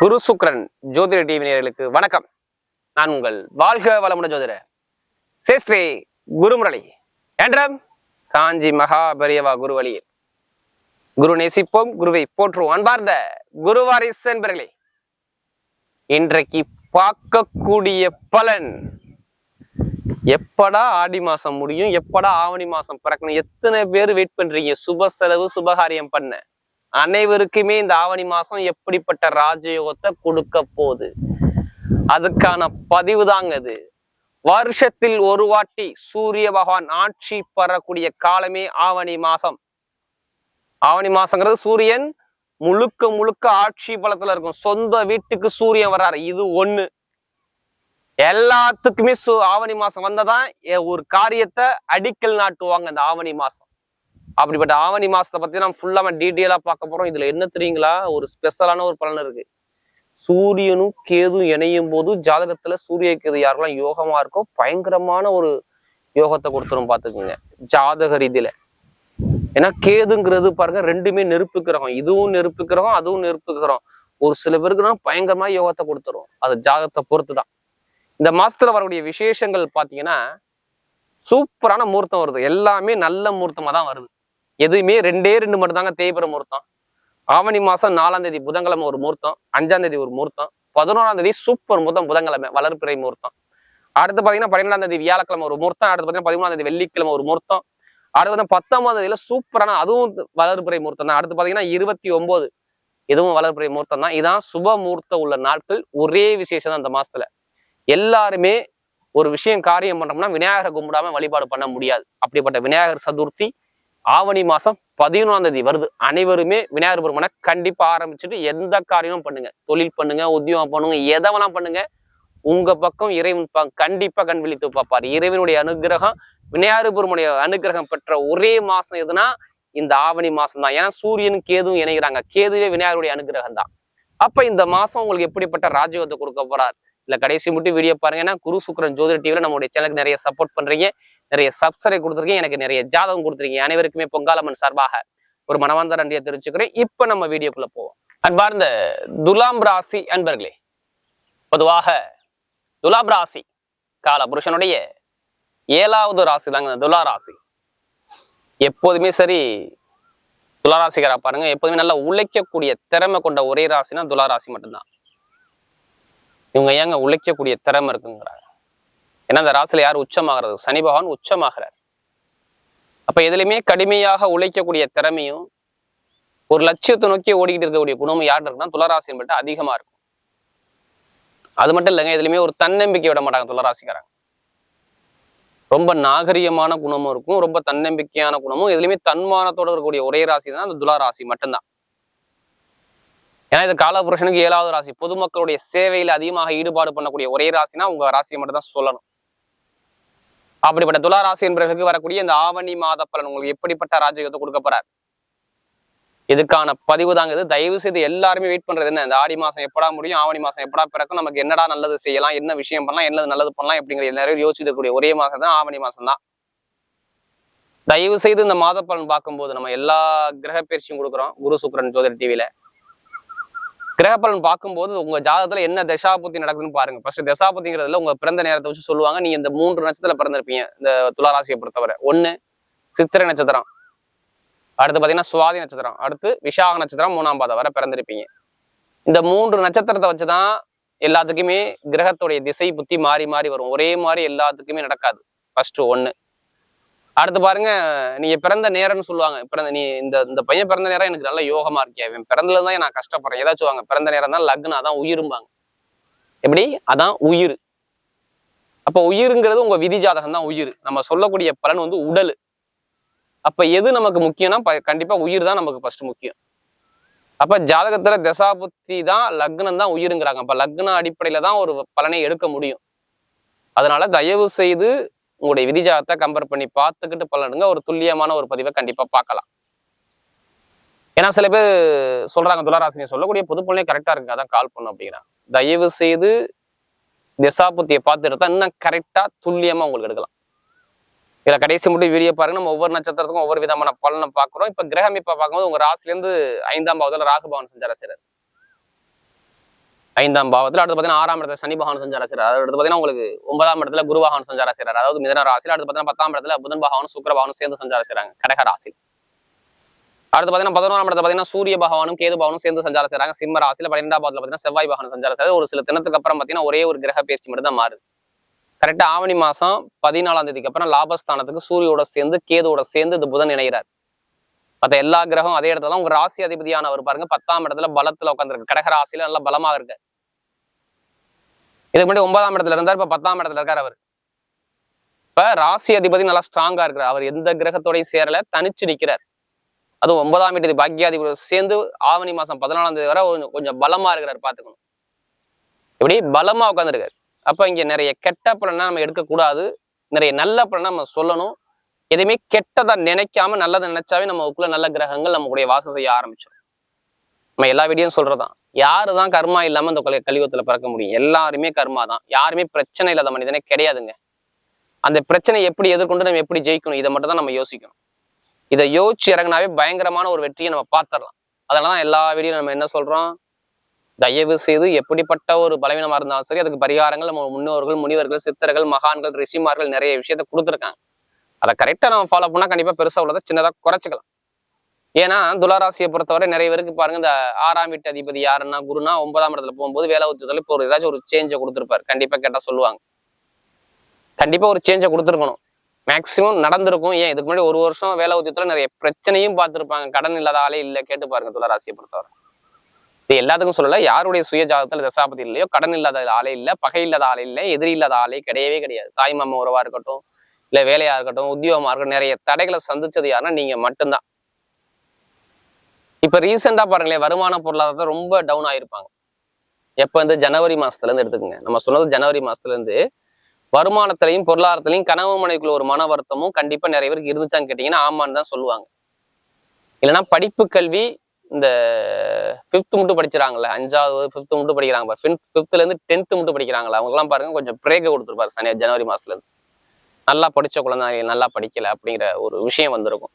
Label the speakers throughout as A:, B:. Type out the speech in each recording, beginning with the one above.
A: குரு சுக்ரன் ஜோதிட டிவி நேர்களுக்கு வணக்கம். நான் உங்கள் வாழ்க வளமுட ஜோதிட சேஸ்ரீ குருமுரளி. என்றம் காஞ்சி மகாபரியவா குருவழியில் குரு நேசிப்போம் குருவை போற்றுவோம். அன்பார்ந்த குருவாரிஸ் என்பர்களே இன்றைக்கு பார்க்கக்கூடிய பலன் எப்படா ஆடி மாசம் முடியும் எப்படா ஆவணி மாசம் பிறக்கணும் எத்தனை பேர் வெயிட் பண்றீங்க? சுப செலவு சுபகாரியம் பண்ண. அனைவருக்குமே இந்த ஆவணி மாசம் எப்படிப்பட்ட ராஜயோகத்தை கொடுக்க போகுது? அதுக்கான பதிவு தாங்க அது வருஷத்தில் ஒரு வாட்டி சூரிய பகவான் ஆட்சி பெறக்கூடிய காலமே ஆவணி மாசம். ஆவணி மாசங்கிறது சூரியன் முழுக்க முழுக்க ஆட்சி பலத்துல இருக்கும். சொந்த வீட்டுக்கு சூரியன் வர்றாரு. இது ஒண்ணு. எல்லாத்துக்குமே சு ஆவணி மாசம் வந்ததான் ஒரு காரியத்தை அடிக்கல் நாட்டுவாங்க இந்த ஆவணி மாசம். அப்படிப்பட்ட ஆவணி மாசத்தை பத்தி நம்ம ஃபுல்லா டீட்டெயிலா பார்க்க போறோம். இதுல என்ன தெரியுங்களா? ஒரு ஸ்பெஷலான ஒரு பலன் இருக்கு. சூரியனும் கேதும் இணையும் போது ஜாதகத்துல சூரிய கேது யாருக்கெல்லாம் யோகமா இருக்கோ பயங்கரமான ஒரு யோகத்தை கொடுத்துரும் பாத்துக்குங்க ஜாதக ரீதியில. ஏன்னா கேதுங்கிறது பாருங்க ரெண்டுமே நெருப்பு கிரகம். இதுவும் நெருப்பு கிரகம் அதுவும் நெருப்பு கிரகம். ஒரு சில பேருக்கு பயங்கரமா யோகத்தை கொடுத்துரும். அது ஜாதகத்தை பொறுத்து தான் இந்த மாசத்துல வரக்கூடிய விசேஷங்கள் பாத்தீங்கன்னா சூப்பரான முகூர்த்தம் வருது. எல்லாமே நல்ல முகூர்த்தமா தான் வருது. எதுவுமே ரெண்டே ரெண்டு மட்டும் தாங்க தேய்பிற முகூர்த்தம். ஆவணி மாசம் நாலாம் தேதி புதன்கிழமை ஒரு முகூர்த்தம் அஞ்சாம் தேதி ஒரு முகூர்த்தம் பதினோராம் தேதி சூப்பர் முகூர்த்தம் புதன்கிழமை வளர்ப்பிறை முகூர்த்தம். அடுத்து பாத்தீங்கன்னா பன்னிரெண்டாம் தேதி வியாழக்கிழமை ஒரு முகூர்த்தம் அடுத்து பாத்தீங்கன்னா பதிமூணாம் தேதி வெள்ளிக்கிழமை ஒரு முகூர்த்தம் அடுத்து வந்து பத்தொன்பதாம் தேதியில சூப்பரான அதுவும் வளர்ப்பிறை முகூர்த்தம் தான். அடுத்து பாத்தீங்கன்னா இருபத்தி ஒன்பது இதுவும் வளர்ப்பிறை முகூர்த்தம் தான். இதான் சுப முகூர்த்தம் உள்ள நாட்கள் ஒரே விசேஷம் தான் அந்த மாசத்துல. எல்லாருமே ஒரு விஷயம் காரியம் பண்ணோம்னா விநாயகரை கும்பிடாம வழிபாடு பண்ண முடியாது. அப்படிப்பட்ட விநாயகர் சதுர்த்தி ஆவணி மாசம் பதினொன்றாம் தேதி வருது. அனைவருமே விநாயகர் பெருமானை கண்டிப்பா ஆரம்பிச்சுட்டு எந்த காரியமும் பண்ணுங்க. தொழில் பண்ணுங்க உத்தியோகம் பண்ணுங்க எதவெல்லாம் வேணா பண்ணுங்க. உங்க பக்கம் இறைவன் பா- கண்டிப்பா கண் விழித்து பார்ப்பார். இறைவனுடைய அனுகிரகம் விநாயகர் பெருமனுடைய அனுகிரகம் பெற்ற ஒரே மாசம் எதுனா இந்த ஆவணி மாசம் தான். ஏன்னா சூரியன் கேதுவும் இணைகிறாங்க. கேதுவே விநாயகருடைய அனுகிரகம் தான் அப்ப இந்த மாசம் உங்களுக்கு எப்படிப்பட்ட ராஜயோகத்தை கொடுக்க போறார்? இல்லை கடைசி மட்டும் வீடியோ பாருங்க. ஏன்னா குரு சுக்கரன் ஜோதிட டிவியில் நம்மளுடைய சேனலுக்கு நிறைய சப்போர்ட் பண்றீங்க. நிறைய சப்ஸ்கிரைப் கொடுத்துருக்கீங்க. எனக்கு நிறைய ஜாதகம் கொடுத்துருக்கீங்க. அனைவருக்குமே பொங்காலம்மன் சார்பாக ஒரு மனவார்ந்த நன்றியை தெரிவிச்சுக்கிறேன். இப்ப நம்ம வீடியோக்குள்ள போவோம். அன்பார்ந்த துலாம் ராசி அன்பர்களே பொதுவாக துலாம் ராசி கால புருஷனுடைய ஏழாவது ராசி தாங்க. துலா ராசி. எப்போதுமே சரி துலா ராசிக்காரா பாருங்க. எப்போதுமே நல்லா உழைக்கக்கூடிய திறமை கொண்ட ஒரே ராசினா துலா ராசி மட்டும்தான். இவங்க ஏங்க உழைக்கக்கூடிய திறமை இருக்குங்கிறாங்க. ஏன்னா அந்த ராசியில் யார் உச்சமாகிறது? சனி பகவான் உச்சமாகிறார். அப்ப எதுலையுமே கடுமையாக உழைக்கக்கூடிய திறமையும் ஒரு லட்சியத்தை நோக்கி ஓடிக்கிட்டு இருக்கக்கூடிய குணமும் யார் இருக்குன்னா துளராசின்னு மட்டும் அதிகமா இருக்கும். அது மட்டும் இல்லைங்க எதுலையுமே ஒரு தன்னம்பிக்கை விட மாட்டாங்க துளராசிக்காரங்க. ரொம்ப நாகரிகமான குணமும் இருக்கும் ரொம்ப தன்னம்பிக்கையான குணமும் எதுலையுமே தன்மானத்தோட இருக்கக்கூடிய ஒரே ராசி தான் அந்த துலா ராசி மட்டும்தான். ஏன்னா இது காலபுருஷனுக்கு ஏழாவது ராசி. பொதுமக்களுடைய சேவையில் அதிகமாக ஈடுபாடு பண்ணக்கூடிய ஒரே ராசினா உங்க ராசியை மட்டும் தான் சொல்லணும். அப்படிப்பட்ட துலா ராசி என்பவர்களுக்கு வரக்கூடிய இந்த ஆவணி மாத பலன் உங்களுக்கு எப்படிப்பட்ட ராஜயோகத்தை கொடுக்க போறார்? இதுக்கான பதிவு தாங்க இது தயவு செய்து எல்லாருமே வெயிட் பண்றது என்ன? இந்த ஆடி மாசம் எப்படா முடியும்? ஆவணி மாசம் எப்படா பிறக்கும்? நமக்கு என்னடா நல்லது செய்யலாம்? என்ன விஷயம் பண்ணலாம்? என்னது நல்லது பண்ணலாம்? அப்படிங்கிற எல்லாரும் யோசிச்சுட்டு இருக்கக்கூடிய ஒரே மாசம் தான் ஆவணி மாசம் தான். தயவு செய்து இந்த மாத பலன் பார்க்கும்போது நம்ம எல்லா கிரக பயிற்சியும் கொடுக்குறோம். குரு சுக்ரன் ஜோதிட டிவியில கிரக பார்க்கும்போது உங்க ஜாதகத்துல என்ன தசாபுத்தி நடக்குதுன்னு பாருங்க. ஃபர்ஸ்ட் தசாபுத்திங்கிறதுல உங்க பிறந்த நேரத்தை வச்சு சொல்லுவாங்க. நீங்க இந்த மூன்று நட்சத்திரத்துல பிறந்திருப்பீங்க. இந்த துளாராசியை பொறுத்தவரை. ஒண்ணு சித்திரை நட்சத்திரம். அடுத்து பாத்தீங்கன்னா சுவாதி நட்சத்திரம். அடுத்து விசாக நட்சத்திரம் மூணாம் பாதம் வரை பிறந்திருப்பீங்க. இந்த மூன்று நட்சத்திரத்தை வச்சுதான் எல்லாத்துக்குமே கிரகத்துடைய திசை புத்தி மாறி மாறி வரும். ஒரே மாதிரி எல்லாத்துக்குமே நடக்காது. ஃபர்ஸ்ட் ஒண்ணு. அடுத்து பாருங்க நீங்க பிறந்த நேரம்னு சொல்லுவாங்க. பிறந்த நீ இந்த இந்த பையன் பிறந்த நேரம் எனக்கு நல்ல யோகமா இருக்கியா இவன் பிறந்ததுல தான் நான் கஷ்டப்படுறேன். ஏதாச்சும் வாங்க. பிறந்த நேரம் தான் லக்னம் அதான் உயிரும்பாங்க. எப்படி? அதான் உயிர். அப்ப உயிருங்கிறது உங்க விதி ஜாதகம் தான் உயிர். நம்ம சொல்லக்கூடிய பலன் வந்து உடல். அப்ப எது நமக்கு முக்கியம்னா ப- கண்டிப்பா உயிர் தான் நமக்கு ஃபர்ஸ்ட் முக்கியம். அப்ப ஜாதகத்துல தசாபுத்தி தான் லக்னம் தான் உயிருங்கிறாங்க. அப்ப லக்ன அடிப்படையில தான் ஒரு பலனை எடுக்க முடியும். அதனால தயவு செய்து உங்களுடைய விதிஜாகத்தை கம்பேர் பண்ணி பார்த்துக்கிட்டு பலனுங்க ஒரு துல்லியமான ஒரு பதிவை கண்டிப்பா பார்க்கலாம். ஏன்னா சில பேர் சொல்றாங்க துளாராசினியை சொல்லக்கூடிய பொது கரெக்டாக கரெக்டா அதான் கால் பண்ணும் அப்படிங்கிறான் தயவு செய்து திசாபுத்தியை பார்த்து எடுத்தா இன்னும் கரெக்டா துல்லியமா உங்களுக்கு எடுக்கலாம். இதில் கடைசி மட்டும் வீடியோ பாருங்க. நம்ம ஒவ்வொரு நட்சத்திரத்துக்கும் ஒவ்வொரு விதமான பலனை பார்க்குறோம். இப்ப கிரகம் இப்போ பார்க்கும்போது உங்க ராசில இருந்து ஐந்தாம் பாவத்தில் ராகு பவன் செஞ்சார ஐந்தாம் பாவத்தில் அடுத்து பார்த்தீங்கன்னா ஆறாம் இடத்துல சனி பகவான் சஞ்சார அடுத்து பார்த்தீங்கன்னா உங்களுக்கு ஒன்பதாம் இடத்துல குரு பகவான் சஞ்சார அதாவது மிதன ராசியில் அடுத்து பார்த்தீங்கன்னா பத்தாம் இடத்துல புதன் பகவானும் சுக்கர பகவானும் சேர்ந்து சஞ்சாரம் செய்கிறாங்க கடக ராசி. அடுத்து பார்த்தீங்கன்னா பதினோராம் இடத்துல பார்த்தீங்கன்னா சூரிய பகவானும் கேது பகவானும் சேர்ந்து சஞ்சாரம் செய்கிறாங்க சிம்ம ராசியில் பன்னிரெண்டாம் பாவத்துல பார்த்தீங்கன்னா செவ்வாய் பகவான் சஞ்சாரம் செய்றாரு. ஒரு சில தினத்துக்கு அப்புறம் பார்த்தீங்கன்னா ஒரே ஒரு கிரக பயிற்சி மட்டும் தான் மாறுது கரெக்டாக ஆவணி மாசம் பதினாலாம் தேதிக்கு அப்புறம் லாபஸ்தானத்துக்கு சூரியோட சேர்ந்து கேதுவோட சேர்ந்து இந்த புதன் இணைகிறார் மற்ற எல்லா கிரகம் அதே இடத்துல தான். உங்க ராசி அதிபதியானவர் பாருங்க பத்தாம் இடத்துல பலத்துல உட்காந்துருக்கு கடக ராசியில நல்லா பலமாக இருக்கு இதுக்கு முன்னாடி ஒன்பதாம் இடத்துல இருந்தார் இப்ப பத்தாம் இடத்துல இருக்கார் அவர். இப்ப ராசி அதிபதி நல்லா ஸ்ட்ராங்கா இருக்கிறார். அவர் எந்த கிரகத்தோடையும் சேரல தனிச்சு நிற்கிறார் அதுவும் ஒன்பதாம் வீட்டு பாக்கியாதிபதி சேர்ந்து ஆவணி மாசம் பதினாலாம் தேதி வரை கொஞ்சம் கொஞ்சம் பலமா இருக்கிறார் பாத்துக்கணும் இப்படி பலமா உட்காந்துருக்காரு அப்ப இங்க நிறைய கெட்ட பலனா நம்ம எடுக்கக்கூடாது. நிறைய நல்ல பலனா நம்ம சொல்லணும். எதையுமே கெட்டதா நினைக்காம நல்லதை நினைச்சாவே நமக்குள்ள நல்ல கிரகங்கள் நம்மளுடைய வாசம் செய்ய ஆரம்பிச்சிடும் நம்ம எல்லா வீடியும் சொல்றதான் யாரு தான் கர்மா இல்லாம இந்த கொலை கலியுகத்துல பிறக்க முடியும்? எல்லாருமே கர்மா தான் யாருமே பிரச்சனை இல்லாத மனிதனே கிடையாதுங்க. அந்த பிரச்சனை எப்படி எதிர்கொண்டு நம்ம எப்படி ஜெயிக்கணும்? இதை மட்டும் தான் நம்ம யோசிக்கணும். இதை யோசிச்சு இறங்கினாவே பயங்கரமான ஒரு வெற்றியை நம்ம பார்த்துடலாம். அதனாலதான் எல்லா வீடியோ நம்ம என்ன சொல்றோம்? தயவு செய்து எப்படிப்பட்ட ஒரு பலவீனமா இருந்தாலும் சரி அதுக்கு பரிகாரங்கள் நம்ம முன்னோர்கள் முனிவர்கள் சித்தர்கள் மகான்கள் ரிஷிமார்கள் நிறைய விஷயத்த கொடுத்துருக்காங்க. அதை கரெக்டா நம்ம ஃபாலோ பண்ணா கண்டிப்பா பெருசா உள்ளதை சின்னதா குறைச்சிக்கலாம். ஏன்னா துளாராசியை பொறுத்தவரை நிறைய பேருக்கு பாருங்க இந்த ஆறாம் வீட்டு அதிபதி யாருன்னா குருனா ஒன்பதாம் இடத்துல போகும்போது வேலை உத்தியத்தில் இப்போ ஒரு ஏதாச்சும் ஒரு சேஞ்சை கொடுத்துருப்பாரு. கண்டிப்பா கேட்டா சொல்லுவாங்க. கண்டிப்பா ஒரு சேஞ்சை கொடுத்துருக்கணும். மேக்சிமம் நடந்திருக்கும். ஏன்? இதுக்கு முன்னாடி ஒரு வருஷம் வேலை உத்தியத்தில் நிறைய பிரச்சனையும் பார்த்துருப்பாங்க. கடன் இல்லாத ஆளே இல்லை. கேட்டு பாருங்க துளராசியை பொறுத்தவரை. இது எல்லாத்துக்கும் சொல்லல. யாருடைய சுய ஜாதகத்துல தசாபதி இல்லையோ கடன் இல்லாத ஆளே இல்லை பகை இல்லாத ஆளே இல்லை எதிரி இல்லாத ஆளே கிடையவே கிடையாது. தாய் மாமா உறவா இருக்கட்டும் இல்ல வேலையா இருக்கட்டும் உத்தியோகமா இருக்கட்டும் நிறைய தடைகளை சந்திச்சது யாருன்னா நீங்க மட்டும்தான். இப்போ ரீசெண்டாக பாருங்களேன் வருமான பொருளாதாரத்தை ரொம்ப டவுன் ஆயிருப்பாங்க. எப்போ வந்து ஜனவரி மாதத்துலேருந்து எடுத்துக்கோங்க. நம்ம சொன்னது ஜனவரி மாதத்துலேருந்து வருமானத்திலையும் பொருளாதாரத்திலையும் கனவு மனைக்குள்ள ஒரு மன வருத்தமும் கண்டிப்பாக நிறைய பேருக்கு இருந்துச்சான்னு கேட்டிங்கன்னா ஆமான்னு தான் சொல்லுவாங்க. இல்லைன்னா படிப்பு கல்வி இந்த ஃபிஃப்த்து மட்டும் படிச்சிறாங்கல்ல அஞ்சாவது ஃபிஃப்த்து மட்டும் படிக்கிறாங்க ஃபிஃப்த் ஃபிஃப்த்துலேருந்து டென்த்து மட்டும் படிக்கிறாங்களா அவங்கலாம் பாருங்க கொஞ்சம் பிரேக்கை கொடுத்துருப்பாரு சனி ஜனவரி மாதத்துலேருந்து நல்லா படித்த குழந்தைங்க நல்லா படிக்கலை அப்படிங்கிற ஒரு விஷயம் வந்திருக்கும்.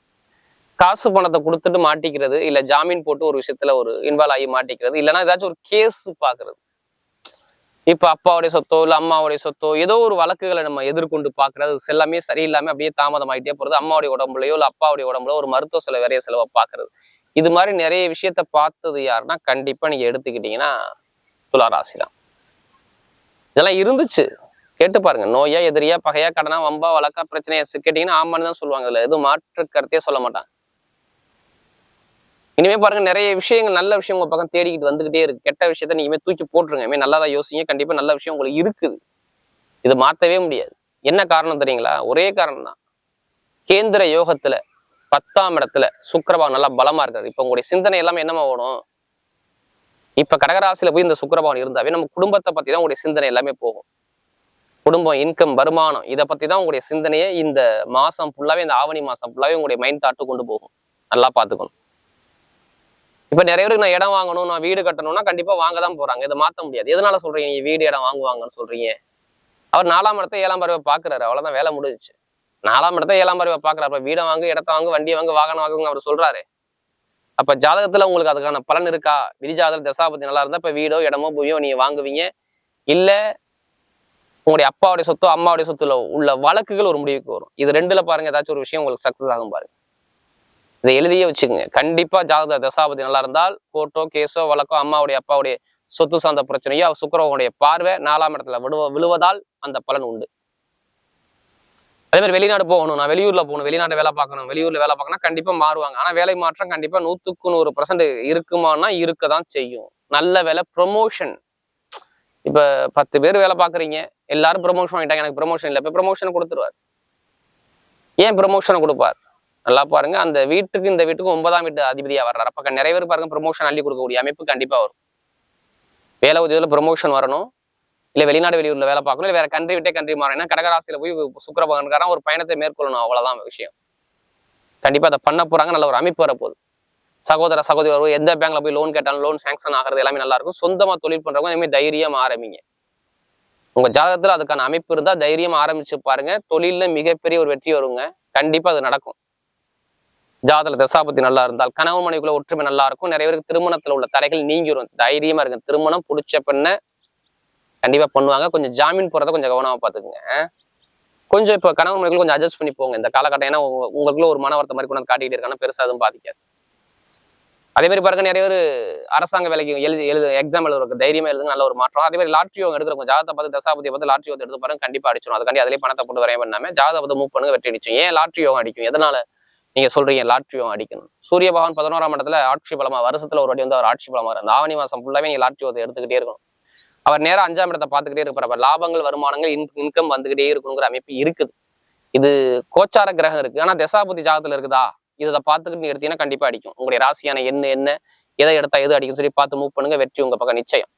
A: காசு பணத்தை கொடுத்துட்டு மாட்டிக்கிறது இல்ல ஜாமீன் போட்டு ஒரு விஷயத்துல ஒரு இன்வால்வ் ஆகி மாட்டிக்கிறது இல்லைன்னா ஏதாச்சும் ஒரு கேஸ் பாக்குறது இப்ப அப்பாவுடைய சொத்தோ இல்ல அம்மாவுடைய சொத்தோ ஏதோ ஒரு வழக்குகளை நம்ம எதிர்கொண்டு பாக்குறது அது எல்லாமே சரியில்லாம அப்படியே தாமதமாயிட்டே போறது அம்மாவுடைய உடம்புலயோ இல்ல அப்பாவுடைய உடம்புல ஒரு மருத்துவ செலவு வேறைய செலவை பாக்குறது இது மாதிரி நிறைய விஷயத்த பார்த்தது யாருன்னா கண்டிப்பா நீங்க எடுத்துக்கிட்டீங்கன்னா துளாராசி தான். இதெல்லாம் இருந்துச்சு. கேட்டு பாருங்க. நோயா எதிரியா பகையா கடனா வம்பா வழக்கா பிரச்சனையா கேட்டீங்கன்னா ஆமான்னு தான் சொல்லுவாங்க. இதுல எதுவும் மாற்று கருத்தே சொல்ல மாட்டாங்க. இனிமே பாருங்க நிறைய விஷயங்கள் நல்ல விஷயம் உங்க பக்கம் தேடிக்கிட்டு வந்துகிட்டே இருக்கு. கெட்ட விஷயத்த நீங்க தூக்கி போட்டுருங்க. இனிமே தான் யோசிங்க. கண்டிப்பா நல்ல விஷயம் உங்களுக்கு இருக்குது. இது மாத்தவே முடியாது. என்ன காரணம் தெரியுங்களா? ஒரே காரணம் தான். கேந்திர யோகத்துல பத்தாம் இடத்துல சுக்கிரபவன் நல்லா பலமா இருக்காரு. இப்ப உங்களுடைய சிந்தனை எல்லாமே என்னமா ஓடும்? இப்ப கடகராசியில போய் இந்த சுக்கிரபவன் இருந்தாவே நம்ம குடும்பத்தை பத்தி தான் உங்களுடைய சிந்தனை எல்லாமே போகும். குடும்பம் இன்கம் வருமானம் இதை பத்தி தான் உங்களுடைய சிந்தனையை இந்த மாசம் ஃபுல்லாவே இந்த ஆவணி மாசம் ஃபுல்லாவே உங்களுடைய மைண்ட் தாட்டு கொண்டு போகும். நல்லா பாத்துக்கணும். இப்ப நிறைய பேருக்கு நான் இடம் வாங்கணும் நான் வீடு கட்டணும்னா கண்டிப்பா வாங்க தான் போறாங்க. இதை மாத்த முடியாது. எதனால சொல்றீங்க? நீங்க வீடு இடம் வாங்குவாங்கன்னு சொல்றீங்க. அவர் நாலாம் இடத்த ஏழாம் பருவ பாக்குறாரு. அவ்வளவுதான் வேலை முடிஞ்சுச்சு. நாலாம் இடத்த ஏழாம் பருவ பார்க்குறாரு அப்ப வீடை வாங்கு இடத்த வாங்கு வண்டியை வாங்கு வாகனம் வாங்குங்க அவர் சொல்றாரு. அப்ப ஜாதகத்துல உங்களுக்கு அதுக்கான பலன் இருக்கா? விரிஜாதல் தசாபதி நல்லா இருந்தா இப்ப வீடோ இடமோ பூமியோ நீங்க வாங்குவீங்க. இல்ல உங்களுடைய அப்பாவுடைய சொத்தோ அம்மாவுடைய சொத்துல உள்ள வழக்குகள் ஒரு முடிவுக்கு வரும். இது ரெண்டுல பாருங்க ஏதாச்சும் ஒரு விஷயம் உங்களுக்கு சக்சஸ் ஆகும் பாருங்க. இதை எழுதியே வச்சுக்கோங்க. கண்டிப்பா ஜாதக தசாபதி நல்லா இருந்தால் கோர்ட்டோ கேஸோ வழக்கோ அம்மாவுடைய அப்பாவுடைய சொத்து சார்ந்த பிரச்சனையோ சுக்கரவனுடைய பார்வை நாலாம் இடத்துல விழுவ விழுவதால் அந்த பலன் உண்டு. அதே மாதிரி வெளிநாடு போகணும். நான் வெளியூர்ல போகணும். வெளிநாட்டு வேலை பார்க்கணும். வெளியூர்ல வேலை பார்க்கணும் கண்டிப்பா மாறுவாங்க. ஆனா வேலை மாற்றம் கண்டிப்பா நூத்துக்கு நூறு பர்சன்ட் இருக்குமானா இருக்க தான் செய்யும். நல்ல வேலை ப்ரொமோஷன் இப்ப பத்து பேர் வேலை பாக்குறீங்க எல்லாரும் ப்ரொமோஷன் வாங்கிட்டாங்க. எனக்கு ப்ரொமோஷன் இல்லை. இப்போ ப்ரொமோஷன் கொடுத்துருவார். ஏன் ப்ரொமோஷன் கொடுப்பார்? நல்லா பாருங்க. அந்த வீட்டுக்கு இந்த வீட்டுக்கு ஒன்பதாம் வீட்டு அதிபதியா வர்றாரு. அப்ப நிறைய பேர் பாருங்க ப்ரொமோஷன் அள்ளி கொடுக்கக்கூடிய அமைப்பு கண்டிப்பா வரும். வேலை உதவியில் ப்ரொமோஷன் வரணும். இல்லை வெளிநாடு வெளியூரில் வேலை பார்க்கணும். இல்லை வேற கண்ட்ரி விட்டே கண்ட்ரி மாறணும். கடகராசியில் போய் சுக்கர பகன்காரன் ஒரு பயணத்தை மேற்கொள்ளணும் அவ்வளோதான் விஷயம். கண்டிப்பாக அதை பண்ண போகிறாங்க நல்ல ஒரு அமைப்பு வரப்போகுது. சகோதர சகோதரர் எந்த பேங்க்ல போய் லோன் கேட்டாலும் லோன் சாங்ஷன் ஆகிறது எல்லாமே நல்லா இருக்கும். தொழில் பண்ணுறவங்க இனிமே தைரியம் ஆரம்பிங்க. உங்க ஜாதகத்தில் அதுக்கான அமைப்பு இருந்தால் தைரியம் ஆரம்பிச்சு பாருங்க. தொழிலில் மிகப்பெரிய ஒரு வெற்றி வருங்க. கண்டிப்பாக அது நடக்கும். ஜாதல தசாபத்தி நல்லா இருந்தால் கணவன் மனைவிக்குள்ள ஒற்றுமை நல்லா இருக்கும். நிறைய பேருக்கு திருமணத்துல உள்ள தடைகள் நீங்கிரும். தைரியமா இருக்கு திருமணம் பிடிச்ச பெண்ணை கண்டிப்பா பண்ணுவாங்க. கொஞ்சம் ஜாமீன் போறத கொஞ்சம் கவனமா பாத்துக்குங்க. கொஞ்சம் இப்ப கணவன் மனைவிக்குள்ள கொஞ்சம் அட்ஜஸ்ட் பண்ணி போங்க. இந்த காலகட்டம் ஏன்னா உங்களுக்குள்ள ஒரு மன வருத்த மாதிரி கொண்டு வந்து இருக்காங்க பெருசா எதுவும் பாதிக்காது. அதே மாதிரி பாருங்க நிறைய பேர் அரசாங்க வேலைக்கு எழுதி எழுது எக்ஸாம் எழுதுறதுக்கு தைரியமா எழுதுங்க. நல்ல ஒரு மாற்றம். அதே மாதிரி லாட்ரி யோகம் எடுக்கிறவங்க ஜாதகத்தை பார்த்து தசாபதியை பார்த்து லாட்ரி யோகம் எடுத்து பாருங்க. கண்டிப்பா அடிச்சிடும் அதுக்காண்டி அதிலே பணத்தை போட்டு வரைய பண்ணாம ஜாதகத்தை மூவ் பண்ணுங்க. வெற்றி அடிச்சோம் ஏன் லாட்ரி யோகம் அடிக்கும்? எதனால? நீங்க சொல்றீங்க லாட்ரியம் அடிக்கணும். சூரிய பகவான் பதினோராம் இடத்துல ஆட்சி பலமா வருஷத்துல ஒரு வாட்டி வந்து அவர் ஆட்சி பலமா இருக்கு ஆவணி மாசம் ஃபுல்லாவே நீங்க லாட்ரி எடுத்துக்கிட்டே இருக்கணும். அவர் நேரம் அஞ்சாம் இடத்தை பார்த்துக்கிட்டே இருப்பார். லாபங்கள் வருமானங்கள் இன் இன்கம் வந்துகிட்டே இருக்கணுங்கிற அமைப்பு இருக்குது. இது கோச்சார கிரகம் இருக்கு. ஆனா தசாபதி ஜாகத்துல இருக்குதா? இதை பார்த்துக்கிட்டு நீங்க எடுத்தீங்கன்னா கண்டிப்பா அடிக்கும். உங்களுடைய ராசியான என்ன என்ன எதை எடுத்தா எது அடிக்கும் சொல்லி பார்த்து மூவ் பண்ணுங்க. வெற்றி உங்க பக்கம் நிச்சயம்.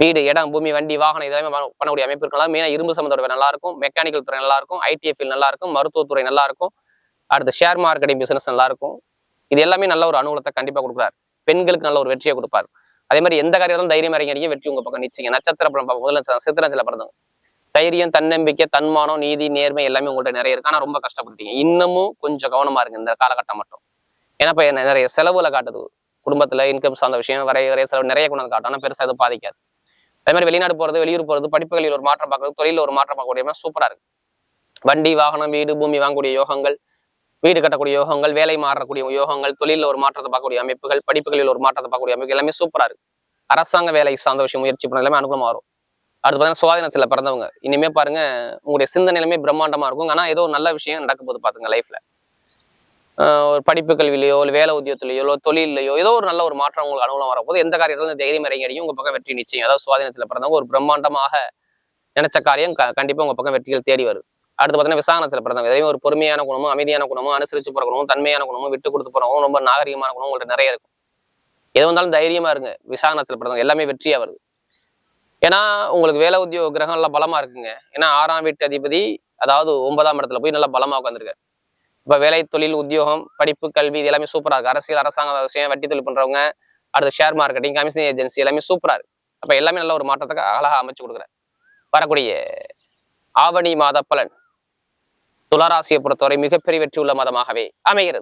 A: வீடு இடம் பூமி வண்டி வாகனம் இதெல்லாமே பண்ணக்கூடிய அமைப்பு இருக்கலாம். மெயினாக இரும்பு சம்மந்தோட நல்லா இருக்கும். மெக்கானிக்கல் துறை நல்லா இருக்கும். ஐடிஎஃபில் நல்லா இருக்கும். மருத்துவத்துறை நல்லா இருக்கும். அடுத்து ஷேர் மார்க்கெட்டிங் பிசினஸ் நல்லா இருக்கும் இது எல்லாமே நல்ல ஒரு அனுகூலத்தை கண்டிப்பா கொடுக்குறாரு. பெண்களுக்கு நல்ல ஒரு வெற்றியை கொடுப்பாரு. அதே மாதிரி எந்த காரியத்திலும் தைரியம் இறங்கி வெற்றி உங்க பக்கம் நிச்சயம் நட்சத்திர படம் முதல்ல ச- பிறந்தவங்க தைரியம் தன்னம்பிக்கை தன்மானம் நீதி நேர்மை எல்லாமே உங்கள்கிட்ட நிறைய இருக்கு. ஆனா ரொம்ப கஷ்டப்படுத்திங்க இன்னமும் கொஞ்சம் கவனமா இருக்கு இந்த காலகட்டம் மட்டும். ஏன்னா இப்போ என்ன நிறைய செலவுல காட்டுது. குடும்பத்துல இன்கம் சார்ந்த விஷயம் வரைய வரைய செலவு நிறைய கொண்டு வந்து காட்டும். ஆனால் பெருசா எதுவும் பாதிக்காது. அதே மாதிரி வெளிநாடு போறது வெளியூர் போறது படிப்புகளில் ஒரு மாற்றம் பார்க்கறது தொழிலில் ஒரு மாற்றம் பார்க்கக்கூடிய சூப்பரா இருக்கு. வண்டி வாகனம் வீடு பூமி வாங்கக்கூடிய யோகங்கள் வீடு கட்டக்கூடிய யோகங்கள் வேலை மாறக்கூடிய யோகங்கள் தொழிலில் ஒரு மாற்றத்தை பார்க்கக்கூடிய அமைப்புகள் படிப்புகளில் ஒரு மாற்றத்தை பார்க்கக்கூடிய அமைப்பு எல்லாமே சூப்பரா இருக்கு. அரசாங்க வேலை சார்ந்த விஷயம் முயற்சி பண்ண எல்லாமே அனுகூலமா வரும். அடுத்து பார்த்தீங்கன்னா சுவாதினத்தில் பிறந்தவங்க. இனிமே பாருங்க உங்களுடைய சிந்தனை நிலைமை பிரம்மாண்டமா இருக்கும். ஆனா ஏதோ ஒரு நல்ல விஷயம் நடக்க போகுது பாத்துங்க லைஃப்ல ஒரு படிப்பு கல்வியிலையோ இல்லை வேலை உத்தியோகத்திலேயோ இல்லை தொழிலையோ ஏதோ ஒரு நல்ல ஒரு மாற்றம் உங்களுக்கு அனுகூலம் வரப்போது எந்த காரியத்திலும் தைரியம் இறங்கி அடியும் உங்க பக்கம் வெற்றி நிச்சயம். அதாவது சுவாதினத்தில் பிறந்தவங்க ஒரு பிரம்மாண்டமாக நினைச்ச காரியம் கண்டிப்பா உங்க பக்கம் வெற்றிகள் தேடி வருது. அடுத்து பார்த்தீங்கன்னா விசாகனத்தில் பிறந்தவங்க எதையும் ஒரு பொறுமையான குணமும் அமைதியான குணமும் அனுசரிச்சு போற குணமும் தன்மையான குணமும் விட்டு கொடுத்து போறவங்க ரொம்ப நாகரிகமான குணம் உங்களுக்கு நிறைய இருக்கும். எது வந்தாலும் தைரியமா இருங்க. விசாகனத்தில் பிறந்தவங்க எல்லாமே வெற்றியா வருது. ஏன்னா உங்களுக்கு வேலை உத்தியோக கிரகம் நல்லா பலமா இருக்குங்க. ஏன்னா ஆறாம் வீட்டு அதிபதி அதாவது ஒன்பதாம் இடத்துல போய் நல்லா பலமா உட்காந்துருக்காரு இப்ப வேலை தொழில் உத்தியோகம் படிப்பு கல்வி இது எல்லாமே சூப்பரா இருக்கு. அரசியல் அரசாங்க விஷயம் வட்டி தொழில் பண்றவங்க அடுத்து ஷேர் மார்க்கெட்டிங் கமிஷன் ஏஜென்சி எல்லாமே சூப்பரா இருக்கு. அப்ப எல்லாமே நல்ல ஒரு மாற்றத்துக்கு அழகா அமைச்சு கொடுக்குறாரு. வரக்கூடிய ஆவணி மாத பலன். துளராசியை பொறுத்தவரை மிகப்பெரிய வெற்றி உள்ள மதமாகவே அமைகிறது.